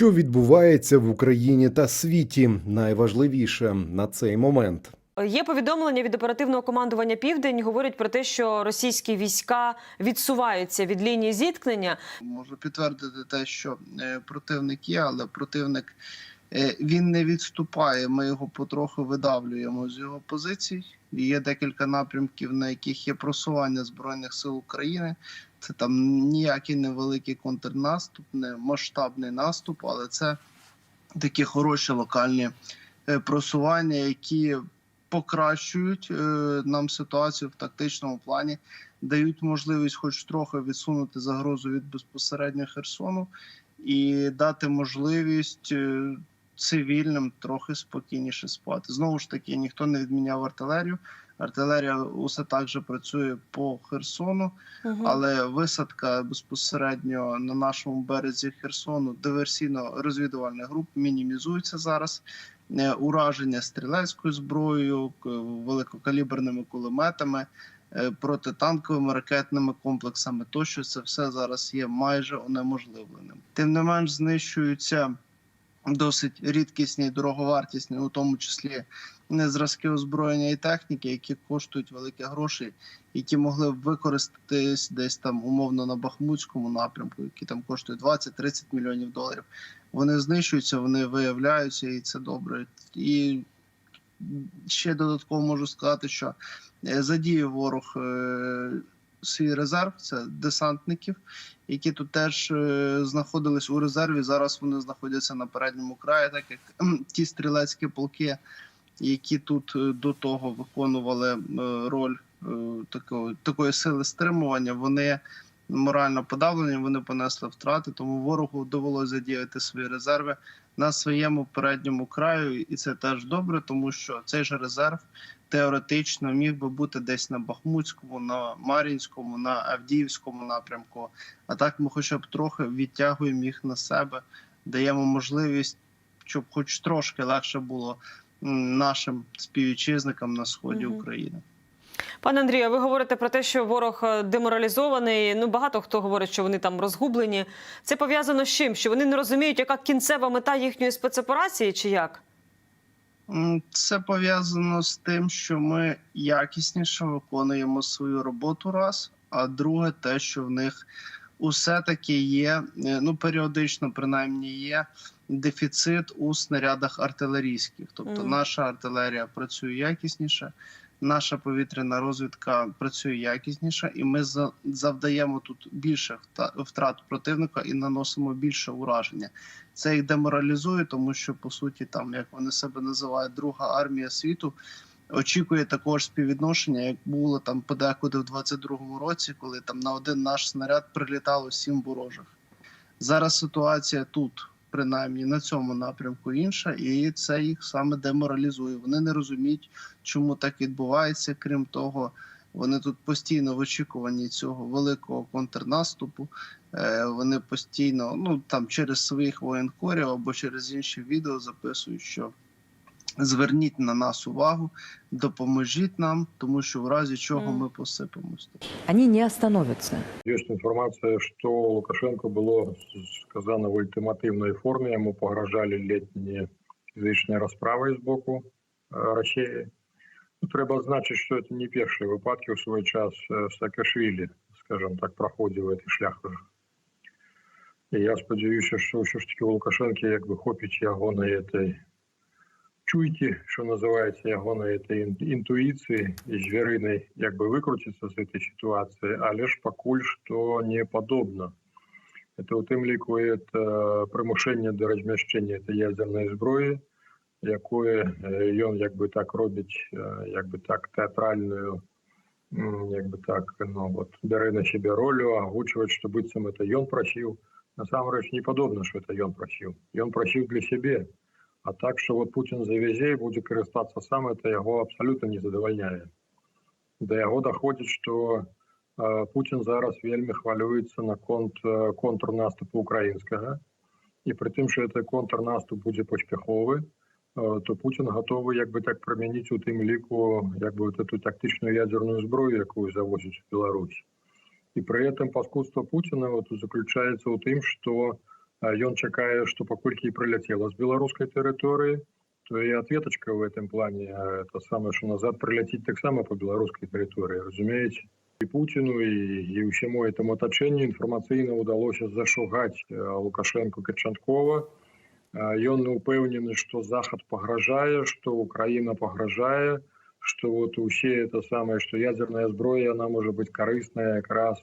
Що відбувається в Україні та світі, найважливіше на цей момент. Є повідомлення від оперативного командування Південь. Говорять про те, що російські війська відсуваються від лінії зіткнення. Можу підтвердити те, що е, противник є, але противник е, він не відступає. Ми його потроху видавлюємо з його позицій. Є декілька напрямків, на яких є просування збройних сил України. Це там ніякий невеликий контрнаступ, не масштабний наступ, але це такі хороші локальні е, просування, які покращують е, нам ситуацію в тактичному плані, дають можливість, хоч трохи відсунути загрозу від безпосередньо Херсону, і дати можливість е, цивільним трохи спокійніше спати. Знову ж таки, ніхто не відміняв артилерію. Артилерія усе так же працює по Херсону, але висадка безпосередньо на нашому березі Херсону диверсійно-розвідувальних груп мінімізується зараз. Е, Ураження стрілецькою зброєю, великокаліберними кулеметами, е, протитанковими ракетними комплексами. Тощо це все зараз є майже унеможливленим. Тим не менш, знищуються досить рідкісні дороговартісні, у тому числі не зразки озброєння і техніки, які коштують великі гроші, які могли б використатись десь там умовно на Бахмутському напрямку, які там коштують 20-30 мільйонів доларів. Вони знищуються, вони виявляються, і це добре. І ще додатково можу сказати, що е, задіє ворог е, свій резерв, це десантників, які тут теж е, знаходились у резерві. Зараз вони знаходяться на передньому краї, так як ті стрілецькі полки, які тут е, до того виконували е, роль такої, такої сили стримування, вони морально подавлені, вони понесли втрати, тому ворогу довелося задіяти свої резерви на своєму передньому краю, і це теж добре, тому що цей же резерв теоретично міг би бути десь на Бахмутському, на Мар'їнському, на Авдіївському напрямку. А так ми, хоча б трохи відтягуємо їх на себе, даємо можливість, щоб хоч трошки легше було нашим співвітчизникам на сході Мгм. України. Пане Андрію, ви говорите про те, що ворог е, деморалізований. Ну багато хто говорить, що вони там розгублені. Це пов'язано з чим? Що вони не розуміють, яка кінцева мета їхньої спецоперації, чи як? Це пов'язано з тим, що ми якісніше виконуємо свою роботу раз. А друге, те, що в них усе таки є, е, ну періодично принаймні є дефіцит у снарядах артилерійських. Тобто наша артилерія працює якісніше, наша повітряна розвідка працює якісніше, і ми за- завдаємо тут більше втрат противника і наносимо більше ураження. Це їх деморалізує, тому що по суті, там як вони себе називають, друга армія світу. Очікує також співвідношення, як було там подекуди в 22-му році, коли там на один наш снаряд прилітало сім ворожих. Зараз ситуація тут, принаймні на цьому напрямку, інша, і це їх саме деморалізує. Вони не розуміють, чому так відбувається. Крім того, вони тут постійно в очікуванні цього великого контрнаступу. Е, Вони постійно, ну там через своїх воєнкорів або через інші відео записують, що зверніть на нас увагу, допоможіть нам, тому що в разі чого ми посипемось. Они не остановятся. Есть информация, что Лукашенко было сказано в ультимативной форме, ему погрожали летние фізичні розправи з боку е, Росії. Ну, Треба відзначити, що це не перші випадки у свій час е, Саакашвілі, скажімо так, проходив цей шлях вже. І я сподіваюся, що все ж таки у Лукашенка якби хопить його на этой чуйки, що називається його на этой інтуїції і звіриної, якби викрутитися з цієї ситуації, але ж покуль що не подобно. Це у тим лікує е, примушення до розміщення ядерної зброї, якою він якби так робить, е, якби так театральною, якби так, ну от бере на себе роль, озвучує, що бицем це він просив. Насамрэч не подобно, що це він просив. Він просив для себе. А так що вот Путін завязе і будзе карыстацца сам это яго абсалютна не задавальняе. Да яго даходзіць, што Путін зараз вельмі хвалюецца наконт контрнаступу украінскага і прытым що это контрнаступ будзе паспяховы то Путін гатовы як бы так прамяніць у тым ліку як бы вот эту тактычную ядерную зброю якую завозіць Беларусь і пры этом паскудства Путіна вот заключаецца ў тым што Ён чакае, што паколькі і прыляцела з беларускай тэрыторыі, то і ответочка в этом плане а, это самое, что назад прилететь так само по белорусской территории, разумеете. И Путину, и, и всему этому оточению информаційно удалося зашугать э, Лукашенко Качанкова. Ён упэўнены, что Захад пагражае, что Украина пагражае, что вот усе это самое, что ядерная зброя, она может быть корыстная как раз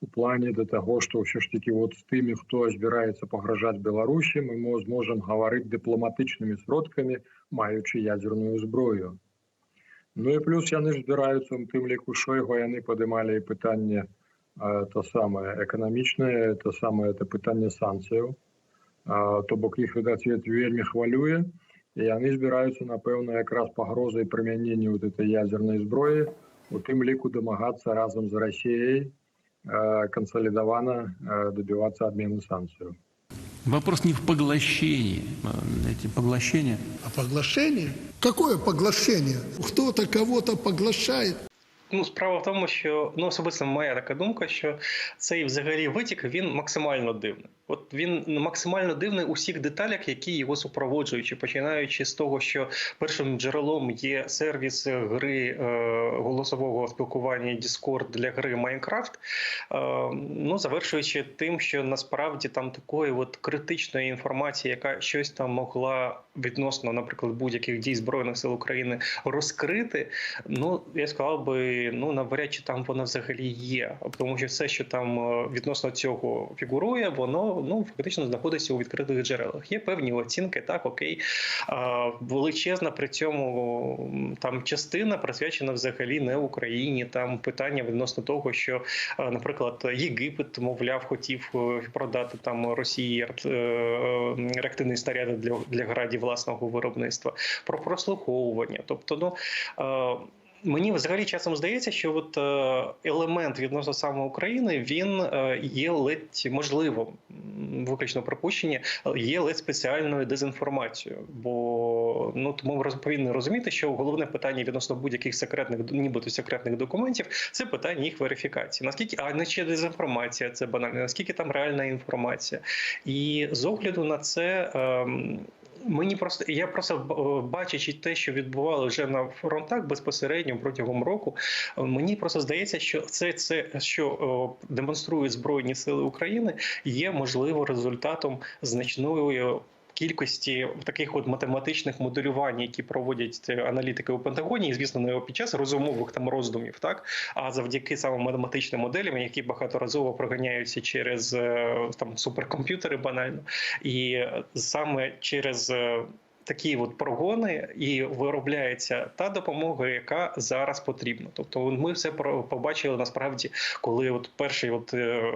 у плане до того, что все ж таки вот с теми, кто збираецца пагражаць Беларусі, мы мо- зможам гаварыць дыпламатычнымі сродкамі, маючы ядерную зброю. Ну і плюс яны ж збіраюцца у тым ліку шойгу яны падымалі і пытанне а, то самае эканамічнае то самае это пытанне санкцыяў А, то бок іх відаць свет вельмі хвалюе і яны збіраюцца напэўна якраз пагрозай прымянення вот этой ядерной зброі у тым ліку дамагацца разам з Расіяй а, кансалідавана а, добівацца адмены санкцыяў Вопрос не в поглощении. а, Эти поглощения А поглощение? Какое поглощение? Кто-то кого-то поглощает. Ну, справа в тому, що ну особисто моя така думка, що цей взагалі витік він максимально дивний. От він максимально дивний у всіх деталях, які його супроводжують, починаючи з того, що першим джерелом є сервіс гри е, голосового спілкування Discord для гри Minecraft, е, ну завершуючи тим, що насправді там такої от критичної інформації, яка щось там могла відносно, наприклад, будь-яких дій збройних сил України розкрити, ну я сказав би, ну навряд чи там вона взагалі є, тому що все, що там е, відносно цього фігурує, воно ну фактично знаходиться у відкритих джерелах. Є певні оцінки, так окей. Величезна при цьому там частина присвячена взагалі не Україні. Там питання відносно того, що, е, наприклад, Єгипет, мовляв, хотів е, продати там Росії е, реактивні снаряди для, для градів власного виробництва, про прослуховування. Тобто, ну. Е, Мені взагалі часом здається, що от е, елемент відносно саме України він е, є ледь можливо, виключно пропущення, е, є ледь спеціальною дезінформацією. Бо ну тому повинні розуміти, що головне питання відносно будь-яких секретних, нібито секретних документів, це питання їх верифікації. Наскільки а не ще дезінформація, це банально, наскільки там реальна інформація, і з огляду на це. ем, Мені просто я просто бачачи те, що відбувало вже на фронтах безпосередньо протягом року. е, Мені просто здається, що це, це що о, демонструють збройні сили України, є можливо результатом значної. Кількості таких от математичних моделювань, які проводять е, аналітики у Пентагоні, і звісно, не під час розумових там роздумів, так? А завдяки саме математичним моделям, які багаторазово проганяються через е, там суперкомп'ютери, банально, і е, саме через такі от прогони і виробляється та допомога, яка зараз потрібна. Тобто ми все побачили насправді, коли от перший от е,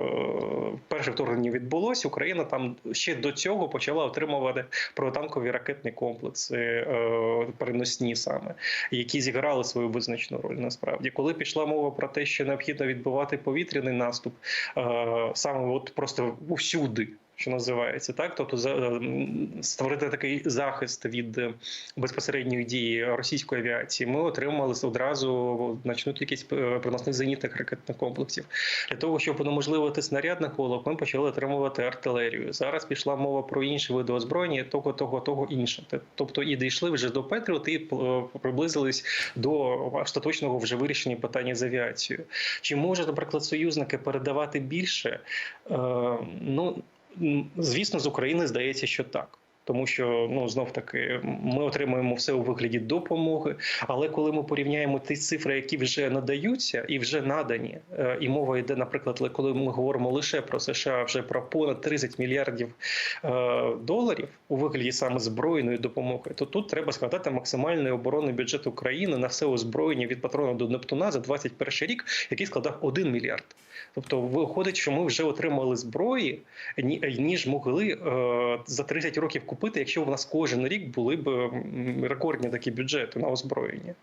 перше вторгнення відбулося, Україна там ще до цього почала отримувати протитанкові ракетні комплекси, е, переносні саме, які зіграли свою визначну роль. Насправді, коли пішла мова про те, що необхідно відбивати повітряний наступ, е, саме от просто усюди. Що називається так, тобто за- створити такий захист від е, безпосередньої дії російської авіації, ми отримали одразу начнуть якісь е, переносних зенітних ракетних комплексів. Для того щоб унеможливити снарядний холод, ми почали отримувати артилерію. Зараз пішла мова про інші види озброєння, того, того, того інше. Тобто і дійшли вже до Петріот і е, приблизились до остаточного вже вирішення питання з авіацією. Чи можуть, наприклад, союзники передавати більше? Е, ну звісно, з України здається, що так. Тому що ну знов таки ми отримуємо все у вигляді допомоги. Але коли ми порівняємо ті цифри, які вже надаються і вже надані, е, і мова йде, наприклад, коли ми говоримо лише про США, вже про понад 30 мільярдів е, доларів у вигляді саме збройної допомоги, то тут треба складати максимальний оборонний бюджет України на все озброєння від патрона до Нептуна за 21 рік, який складав 1 мільярд. Тобто виходить, що ми вже отримали зброї, ніж могли е, за 30 років купити, якщо в нас кожен рік були б рекордні такі бюджети на озброєння.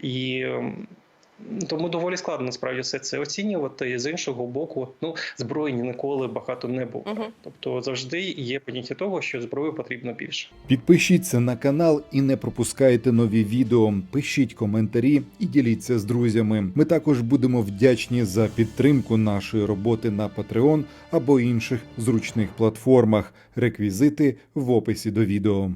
І Тому доволі складно насправді все це оцінювати. І з іншого боку, ну зброї ніколи багато не було. Мгм. Тобто завжди є поняття того, що зброї потрібно більше. Підпишіться на канал і не пропускайте нові відео. Пишіть коментарі і діліться з друзями. Ми також будемо вдячні за підтримку нашої роботи на Patreon або інших зручних платформах. Реквізити в описі до відео.